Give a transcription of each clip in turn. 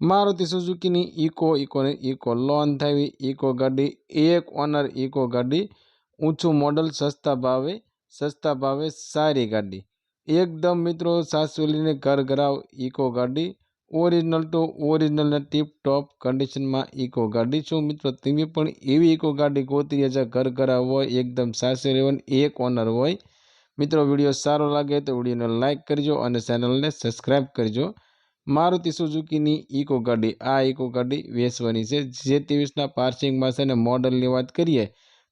મારુતિ સુઝુકીની ઇકો ઇકોને Eeco loan થાય ઇકો ગાડી, એક ઓનર ઇકો ગાડી, ઊંચું મોડલ, સસ્તા ભાવે સસ્તા ભાવે સારી ગાડી. એકદમ મિત્રો, સાસવેલીને ઘર ઘરાવ ઇકો ગાડી. ઓરિજિનલ ટુ ઓરિજિનલને ટીપ ટોપ કન્ડિશનમાં ઇકો ગાડી છું મિત્રો. તમે પણ એવી ઇકો ગાડી ગોતરી છે ઘર ઘરાવ હોય, એકદમ સાસવેલી હોય એક ઓનર હોય. મિત્રો, વીડિયો સારો લાગે તો વિડીયોને લાઇક કરજો અને ચેનલને સબસ્ક્રાઈબ કરજો. મારુતિ સુઝુકીની ઇકો ગાડી. આ ઇકો ગાડી વેચવાની છે. જે ત્રેવીસના પાર્સિંગમાં છે અને મોડલની વાત કરીએ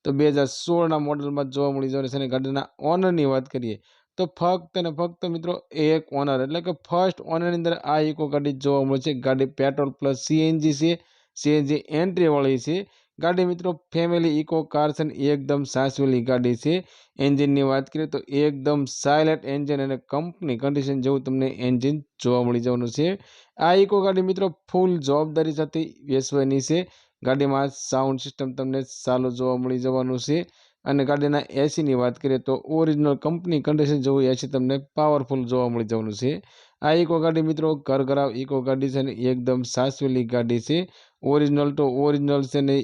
તો બે હજાર સોળના મોડલમાં જોવા મળી જવાની છે અને ગાડીના ઓનરની વાત કરીએ તો ફક્ત અને ફક્ત મિત્રો એક ઓનર. એટલે કે ફર્સ્ટ ઓનરની અંદર આ ઇકો ગાડી જોવા મળે છે. ગાડી પેટ્રોલ પ્લસ સીએનજી છે. સીએનજી એન્ટ્રીવાળી છે. ગાડી મિત્રો ફેમિલી ઇકો કાર છે એકદમ સાસવેલી ગાડી છે. એન્જિનની વાત કરીએ તો એકદમ સાયલેન્ટ એન્જિન અને કંપની કન્ડિશન જેવું તમને એન્જિન જોવા મળી જવાનું છે. આ ઇકો ગાડી મિત્રો ફૂલ જવાબદારી સાથે વેચવાની છે. ગાડીમાં સાઉન્ડ સિસ્ટમ તમને સારું જોવા મળી જવાનું છે. અને ગાડીના એસીની વાત કરીએ તો ઓરિજિનલ કંપની કન્ડિશન જેવું એસી તમને પાવરફુલ જોવા મળી જવાનું છે. આ ઇકો ગાડી મિત્રો ઘર ઘરાવ ઇકો ગાડી છે ને એકદમ સાસવેલી ગાડી છે. ઓરિજિનલ તો ઓરિજિનલ છે ને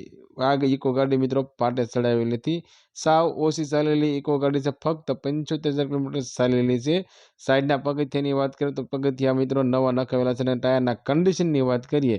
આ ઇકો ગાડી મિત્રો પાટે ચડાવેલી હતી. સાવ ઓછી ચાલેલી ઇકો ગાડી છે. ફક્ત પંચોતેર હજાર કિલોમીટર ચાલેલી છે. સાઈડના પગથિયાની વાત કરીએ તો પગથિયા મિત્રો નવા નખાવેલા છે અને ટાયરના કન્ડિશનની વાત કરીએ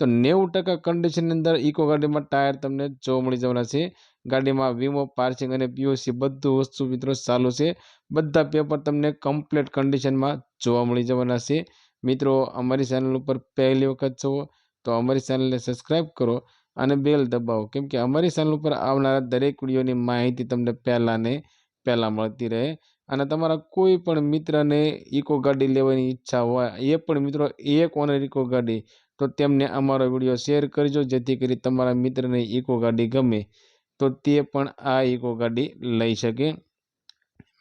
તો નેવું ટકા કન્ડિશનની અંદર ઇકો ગાડીમાં ટાયર તમને જોવા મળી જવાના છે. ગાડીમાં વીમો, પાર્સિંગ અને પીઓસી બધું વસ્તુ મિત્રો ચાલુ છે. બધા પેપર તમને કમ્પ્લીટ કન્ડિશનમાં જોવા મળી જવાના છે. મિત્રો અમારી ચેનલ ઉપર પહેલી વખત જુઓ તો અમારી ચેનલને સબસ્ક્રાઈબ કરો. અને બેલ દબાવો. કેમ કે અમારી ચેનલ ઉપર આવનારા દરેક વિડીયોની માહિતી તમને પહેલાં ને પહેલાં મળતી રહે. અને તમારા કોઈ પણ મિત્રને ઇકો ગાડી લેવાની ઈચ્છા હોય, એ પણ મિત્રો એક ઓનર ઇકો ગાડી, તો તેમને અમારો વીડિયો શેર કરજો, જેથી કરી તમારા મિત્રને ઇકો ગાડી ગમે, તો તે પણ આ ઇકો ગાડી લઈ શકે.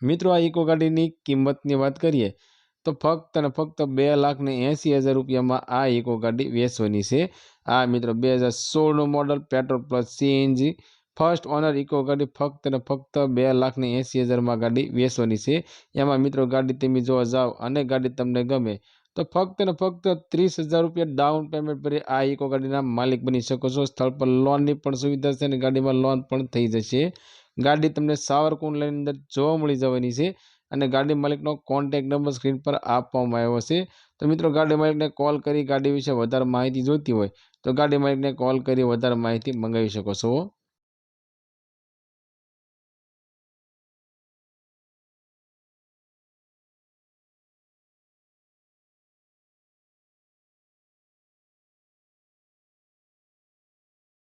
મિત્રો, આ ઇકો ગાડીની કિંમતની વાત કરીએ તો ફક્ત અને ફક્ત બે લાખ ને એંસી હજાર રૂપિયામાં આ ઇકો ગાડી વેચવાની છે. આ મિત્રો, બે હજાર સોળનું model petrol plus CNG first owner Eeco ગાડી ફક્ત ને ફક્ત બે લાખ ને એંસી હજારમાં ગાડી વેચવાની છે. એમાં મિત્રો, ગાડી તમે જોવા જાઓ અને ગાડી તમને ગમે, તો ફક્ત ને ફક્ત ત્રીસ હજાર રૂપિયા ડાઉન પેમેન્ટ ભરી આ ઇકો ગાડીના માલિક બની શકો છો. સ્થળ પર લોનની પણ સુવિધા છે અને ગાડીમાં લોન પણ થઈ જશે. ગાડી તમને સાવરકુંડ લાઈન અંદર જોવા મળી જવાની છે. અને ગાડી માલિકનો કોન્ટેક્ટ નંબર સ્ક્રીન પર આપવામાં આવ્યો છે. તો મિત્રો, ગાડી માલિકને કોલ કરી ગાડી વિશે વધારે માહિતી જોઈતી હોય તો ગાડી માલિકને કોલ કરી વધારે માહિતી મંગાવી શકો છો.